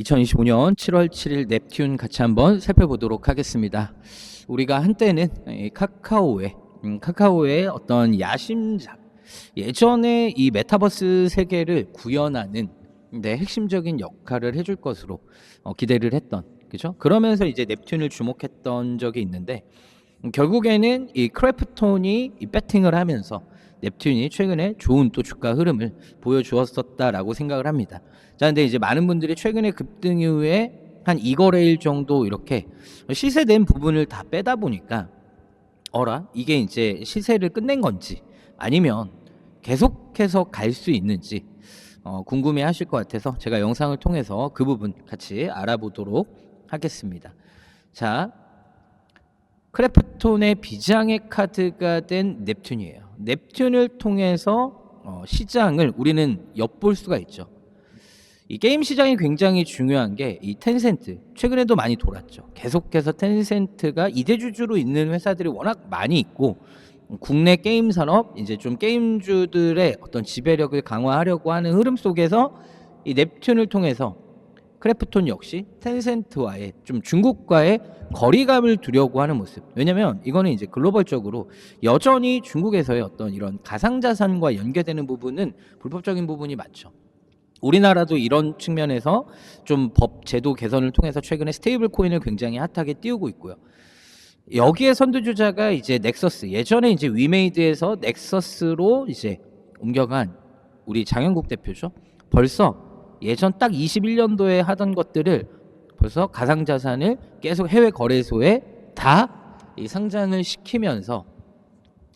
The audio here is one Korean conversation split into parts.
2025년 7월 7일 넵튠 같이 한번 살펴보도록 하겠습니다. 우리가 한때는 이 카카오의 음, 카카오의 어떤 야심작 예전에 이 메타버스 세계를 구현하는 네, 핵심적인 역할을 해줄 것으로 어, 기대를 했던 그죠? 그러면서 이제 넵튠을 주목했던 적이 있는데 음, 결국에는 이 크래프톤이 이 배팅을 하면서 넵튠이 최근에 좋은 또 주가 흐름을 보여주었었다라고 생각을 합니다. 자, 근데 이제 많은 분들이 최근에 급등 이후에 한 2거래일 정도 이렇게 시세된 부분을 다 빼다 보니까 어라 이게 이제 시세를 끝낸 건지 아니면 계속해서 갈 수 있는지 어, 궁금해 하실 것 같아서 제가 영상을 통해서 그 부분 같이 알아보도록 하겠습니다. 자, 크래프톤의 비장의 카드가 된 넵튠이에요. 넵튠을 통해서 어, 시장을 우리는 엿볼 수가 있죠. 이 게임 시장이 굉장히 중요한 게 이 텐센트 최근에도 많이 돌았죠. 계속해서 텐센트가 이대주주로 있는 회사들이 워낙 많이 있고 국내 게임 산업 이제 좀 게임주들의 어떤 지배력을 강화하려고 하는 흐름 속에서 이 넵튠을 통해서 크래프톤 역시 텐센트와의 좀 중국과의 거리감을 두려고 하는 모습. 왜냐면 이거는 이제 글로벌적으로 여전히 중국에서의 어떤 이런 가상자산과 연계되는 부분은 불법적인 부분이 많죠. 우리나라도 이런 측면에서 좀 법 제도 개선을 통해서 최근에 스테이블 코인을 굉장히 핫하게 띄우고 있고요. 여기에 선두주자가 이제 넥서스 예전에 이제 위메이드에서 넥서스로 이제 옮겨간 우리 장영국 대표죠. 벌써 예전 딱 21년도에 하던 것들을 벌써 가상자산을 계속 해외 거래소에 다 이 상장을 시키면서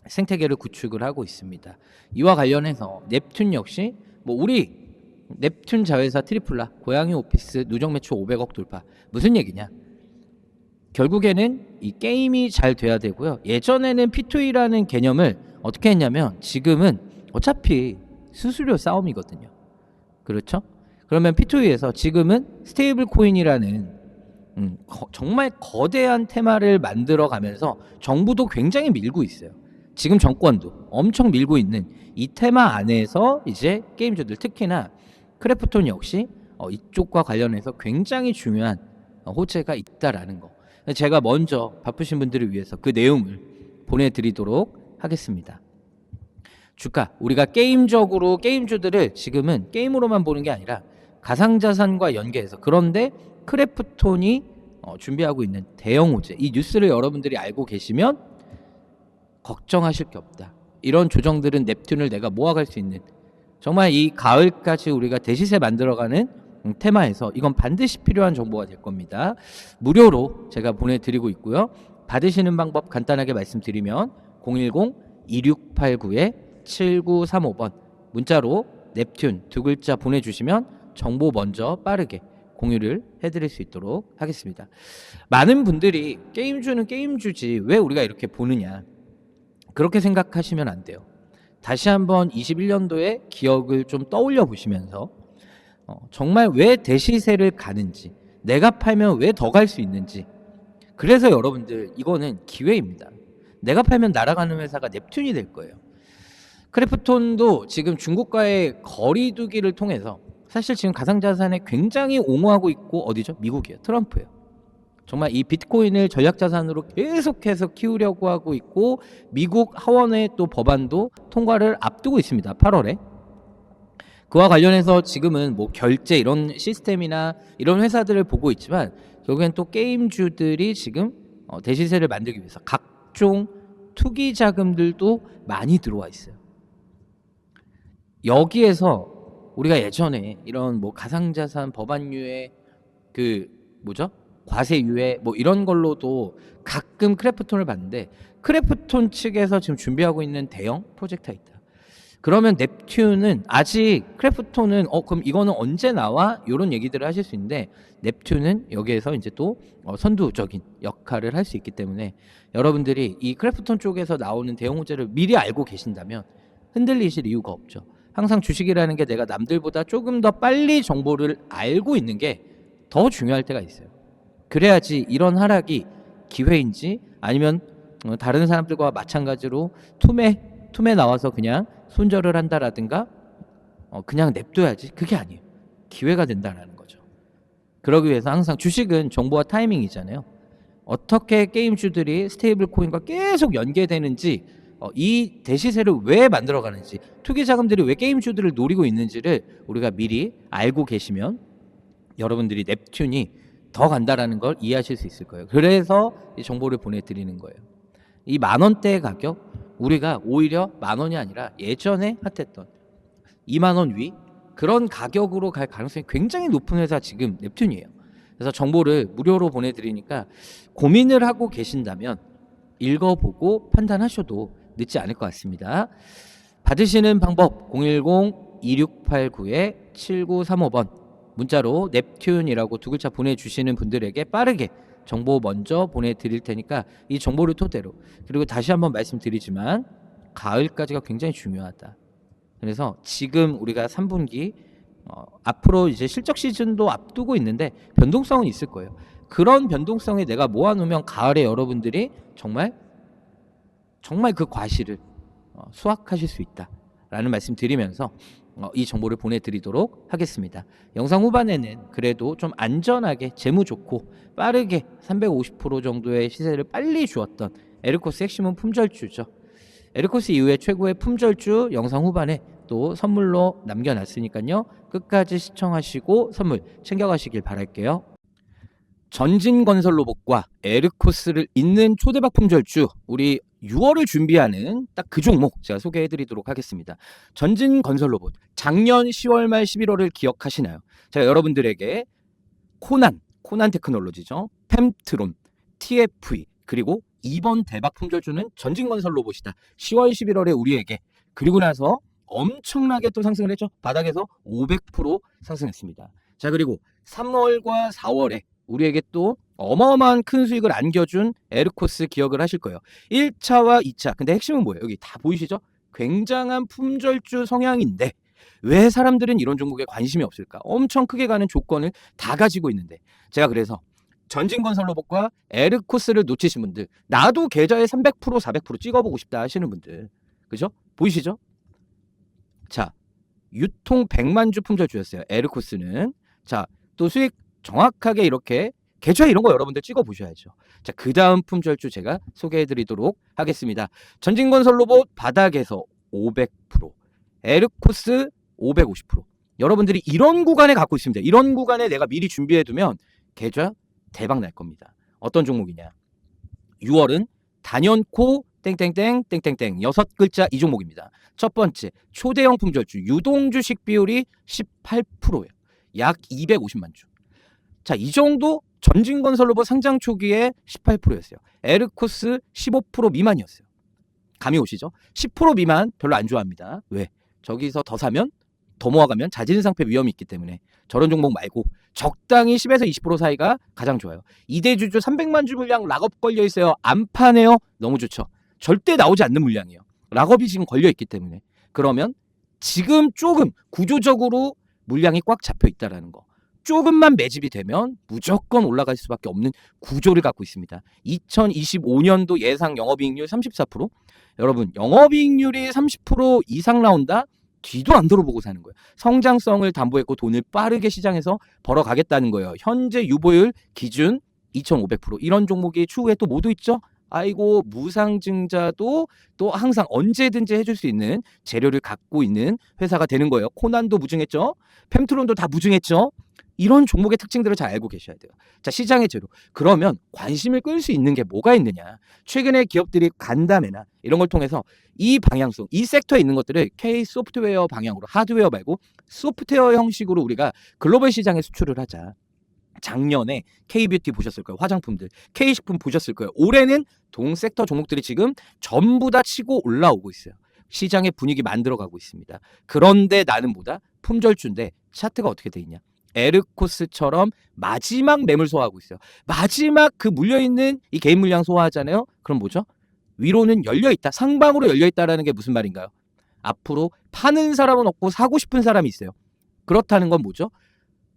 생태계를 구축을 하고 있습니다. 이와 관련해서 넵튠 역시 뭐 우리 넵튠 자회사 트리플라 고양이 오피스 누적 매출 500억 돌파 무슨 얘기냐? 결국에는 이 게임이 잘 돼야 되고요. 예전에는 P2E라는 개념을 어떻게 했냐면 지금은 어차피 수수료 싸움이거든요. 그렇죠? 그러면 P2E에서 지금은 스테이블 코인이라는 음, 거- 정말 거대한 테마를 만들어 가면서 정부도 굉장히 밀고 있어요. 지금 정권도 엄청 밀고 있는 이 테마 안에서 이제 게임주들 특히나 크래프톤 역시 어, 이쪽과 관련해서 굉장히 중요한 어, 호재가 있다라는 거. 제가 먼저 바쁘신 분들을 위해서 그 내용을 보내드리도록 하겠습니다. 주가 우리가 게임적으로 게임주들을 지금은 게임으로만 보는 게 아니라 가상자산과 연계해서 그런데 크래프톤이 어, 준비하고 있는 대형 호재 이 뉴스를 여러분들이 알고 계시면 걱정하실 게 없다. 이런 조정들은 넵튠을 내가 모아갈 수 있는 정말 이 가을까지 우리가 대시세 만들어가는 음, 테마에서 이건 반드시 필요한 정보가 될 겁니다. 무료로 제가 보내드리고 있고요. 받으시는 방법 간단하게 말씀드리면 010-2689-7935번 문자로 넵튠 두 글자 보내주시면 정보 먼저 빠르게 공유를 해드릴 수 있도록 하겠습니다. 많은 분들이 게임주는 게임주지 왜 우리가 이렇게 보느냐 그렇게 생각하시면 안 돼요. 다시 한번 21년도의 기억을 좀 떠올려 보시면서 어, 정말 왜 대시세를 가는지 내가 팔면 왜 더 갈 수 있는지 그래서 여러분들 이거는 기회입니다. 내가 팔면 날아가는 회사가 넵튠이 될 거예요. 크래프톤도 지금 중국과의 거리두기를 통해서 사실 지금 가상자산에 굉장히 옹호하고 있고 어디죠? 미국이에요. 트럼프예요. 정말 이 비트코인을 전략자산으로 계속해서 키우려고 하고 있고 미국 하원의 또 법안도 통과를 앞두고 있습니다. 8월에. 그와 관련해서 지금은 뭐 결제 이런 시스템이나 이런 회사들을 보고 있지만 결국엔 또 게임주들이 지금 어, 대시세를 만들기 위해서 각종 투기 자금들도 많이 들어와 있어요. 여기에서 우리가 예전에 이런 뭐 가상자산 법안유예 그 뭐죠? 과세유예 뭐 이런 걸로도 가끔 크래프톤을 봤는데 크래프톤 측에서 지금 준비하고 있는 대형 프로젝트가 있다. 그러면 넵튠은 아직 크래프톤은 어 그럼 이거는 언제 나와? 이런 얘기들을 하실 수 있는데 넵튠은 여기에서 이제 또 어, 선두적인 역할을 할 수 있기 때문에 여러분들이 이 크래프톤 쪽에서 나오는 대형 호재를 미리 알고 계신다면 흔들리실 이유가 없죠. 항상 주식이라는 게 내가 남들보다 조금 더 빨리 정보를 알고 있는 게 더 중요할 때가 있어요. 그래야지 이런 하락이 기회인지 아니면 어, 다른 사람들과 마찬가지로 툼에 툼에 나와서 그냥 손절을 한다라든가 어, 그냥 냅둬야지 그게 아니에요. 기회가 된다라는 거죠. 그러기 위해서 항상 주식은 정보와 타이밍이잖아요. 어떻게 게임주들이 스테이블 코인과 계속 연계되는지 어, 이 대시세를 왜 만들어가는지 투기 자금들이 왜 게임주들을 노리고 있는지를 우리가 미리 알고 계시면 여러분들이 넵튠이 더 간다라는 걸 이해하실 수 있을 거예요. 그래서 이 정보를 보내드리는 거예요. 이 만 원대의 가격 우리가 오히려 만 원이 아니라 예전에 핫했던 2만 원 위 그런 가격으로 갈 가능성이 굉장히 높은 회사 지금 넵튠이에요. 그래서 정보를 무료로 보내드리니까 고민을 하고 계신다면 읽어보고 판단하셔도 늦지 않을 것 같습니다. 받으시는 방법 010-2689-7935번 문자로 넵튠이라고 두 글자 보내주시는 분들에게 빠르게 정보 먼저 보내드릴 테니까 이 정보를 토대로 그리고 다시 한번 말씀드리지만 가을까지가 굉장히 중요하다. 그래서 지금 우리가 3분기 어, 앞으로 이제 실적 시즌도 앞두고 있는데 변동성은 있을 거예요. 그런 변동성에 내가 모아놓으면 가을에 여러분들이 정말 정말 그 과실을 어, 수확하실 수 있다라는 말씀 드리면서 어, 이 정보를 보내드리도록 하겠습니다. 영상 후반에는 그래도 좀 안전하게 재무 좋고 빠르게 350% 정도의 시세를 빨리 주었던 에르코스 핵심은 품절주죠. 에르코스 이후에 최고의 품절주 영상 후반에 또 선물로 남겨놨으니까요. 끝까지 시청하시고 선물 챙겨가시길 바랄게요. 전진건설 로봇과 에르코스를 잇는 초대박 품절주 우리 6월을 준비하는 딱 그 종목 제가 소개해드리도록 하겠습니다. 전진 건설 로봇 작년 10월 말 11월을 기억하시나요? 제가 여러분들에게 코난 코난 테크놀로지죠. 펜트론, TFE 그리고 이번 대박 품절주는 전진 건설 로봇이다. 10월 11월에 우리에게 그리고 나서 엄청나게 또 상승을 했죠. 바닥에서 500% 상승했습니다. 자 그리고 3월과 4월에 우리에게 또 어마어마한 큰 수익을 안겨준 에르코스 기억을 하실 거예요. 1차와 2차. 근데 핵심은 뭐예요? 여기 다 보이시죠? 굉장한 품절주 성향인데 왜 사람들은 이런 종목에 관심이 없을까? 엄청 크게 가는 조건을 다 가지고 있는데 제가 그래서 전진건설 로봇과 에르코스를 놓치신 분들 나도 계좌에 300% 400% 찍어보고 싶다 하시는 분들 그죠? 보이시죠? 자 유통 100만 주 품절주였어요. 에르코스는 자 또 수익 정확하게 이렇게 계좌 이런 거 여러분들 찍어 보셔야죠. 자, 그 다음 품절주 제가 소개해 드리도록 하겠습니다. 전진건설 로봇 바닥에서 500%, 에르코스 550%. 여러분들이 이런 구간에 갖고 있습니다. 이런 구간에 내가 미리 준비해 두면 계좌 대박 날 겁니다. 어떤 종목이냐? 6월은 단연코 땡땡땡 땡땡땡 여섯 글자 이 종목입니다. 첫 번째 초대형 품절주 유동주식 비율이 18%예요. 약 250만 주. 자, 이 정도 전진건설 로봇 상장 초기에 18%였어요. 에르코스 15% 미만이었어요. 감이 오시죠? 10% 미만 별로 안 좋아합니다. 왜? 저기서 더 사면 더 모아가면 자진상패 위험이 있기 때문에 저런 종목 말고 적당히 10에서 20% 사이가 가장 좋아요. 이대주주 300만 주 물량 락업 걸려 있어요. 안 파네요. 너무 좋죠. 절대 나오지 않는 물량이에요. 락업이 지금 걸려 있기 때문에 그러면 지금 조금 구조적으로 물량이 꽉 잡혀 있다라는 거. 조금만 매집이 되면 무조건 올라갈 수밖에 없는 구조를 갖고 있습니다. 2025년도 예상 영업이익률 34%. 여러분, 영업이익률이 30% 이상 나온다? 뒤도 안 돌아보고 사는 거예요. 성장성을 담보했고 돈을 빠르게 시장에서 벌어가겠다는 거예요. 현재 유보율 기준 2,500% 이런 종목이 추후에 또 모두 있죠. 아이고 무상증자도 또 항상 언제든지 해줄 수 있는 재료를 갖고 있는 회사가 되는 거예요. 코난도 무증했죠. 펜트론도 다 무증했죠. 이런 종목의 특징들을 잘 알고 계셔야 돼요. 자, 시장의 재료. 그러면 관심을 끌 수 있는 게 뭐가 있느냐? 최근에 기업들이 간담회나 이런 걸 통해서 이 방향성, 이 섹터에 있는 것들을 K 소프트웨어 방향으로 하드웨어 말고 소프트웨어 형식으로 우리가 글로벌 시장에 수출을 하자. 작년에 K뷰티 보셨을 거예요. 화장품들. K식품 보셨을 거예요. 올해는 동 섹터 종목들이 지금 전부 다 치고 올라오고 있어요. 시장의 분위기 만들어가고 있습니다. 그런데 나는 뭐다? 품절주인데 차트가 어떻게 돼 있냐? 에르코스처럼 마지막 매물 소화하고 있어요. 마지막 그 물려있는 이 개인 물량 소화하잖아요. 그럼 뭐죠? 위로는 열려있다. 상방으로 열려있다라는 게 무슨 말인가요? 앞으로 파는 사람은 없고 사고 싶은 사람이 있어요. 그렇다는 건 뭐죠?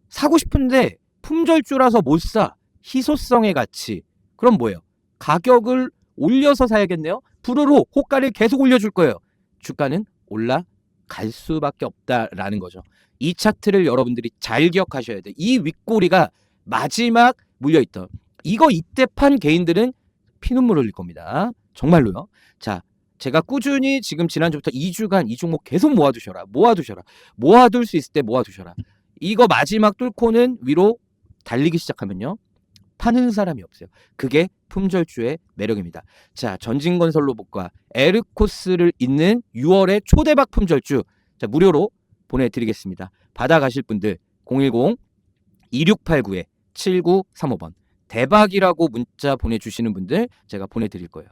사고 싶은데 품절주라서 못 사. 희소성의 가치. 그럼 뭐예요? 가격을 올려서 사야겠네요. 불으로 호가를 계속 올려줄 거예요. 주가는 올라갈 수밖에 없다라는 거죠. 이 차트를 여러분들이 잘 기억하셔야 돼요. 이 윗꼬리가 마지막 물려있던 이거 이때 판 개인들은 피눈물 흘릴 겁니다. 정말로요. 자, 제가 꾸준히 지금 지난주부터 2주간 이 종목 계속 모아두셔라. 모아두셔라. 모아둘 수 있을 때 모아두셔라. 이거 마지막 뚫고는 위로 달리기 시작하면요. 파는 사람이 없어요. 그게 품절주의 매력입니다. 자, 전진건설 로봇과 에르코스를 잇는 6월의 초대박 품절주 자, 무료로 보내드리겠습니다. 받아가실 분들 010 2689에 7935번 대박이라고 문자 보내주시는 분들 제가 보내드릴 거예요.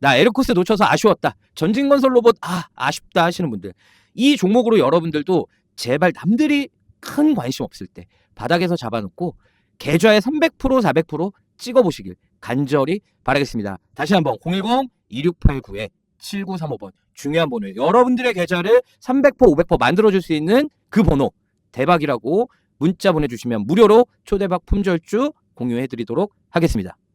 나 에르코스 놓쳐서 아쉬웠다. 전진건설 로봇 아 아쉽다 하시는 분들 이 종목으로 여러분들도 제발 남들이 큰 관심 없을 때 바닥에서 잡아놓고 계좌에 300% 400% 찍어보시길 간절히 바라겠습니다. 다시 한번 010 2689에 7935번 중요한 번호예요. 여러분들의 계좌를 300% 500% 만들어 줄 수 있는 그 번호 대박이라고 문자 보내 주시면 무료로 초대박 품절주 공유해 드리도록 하겠습니다.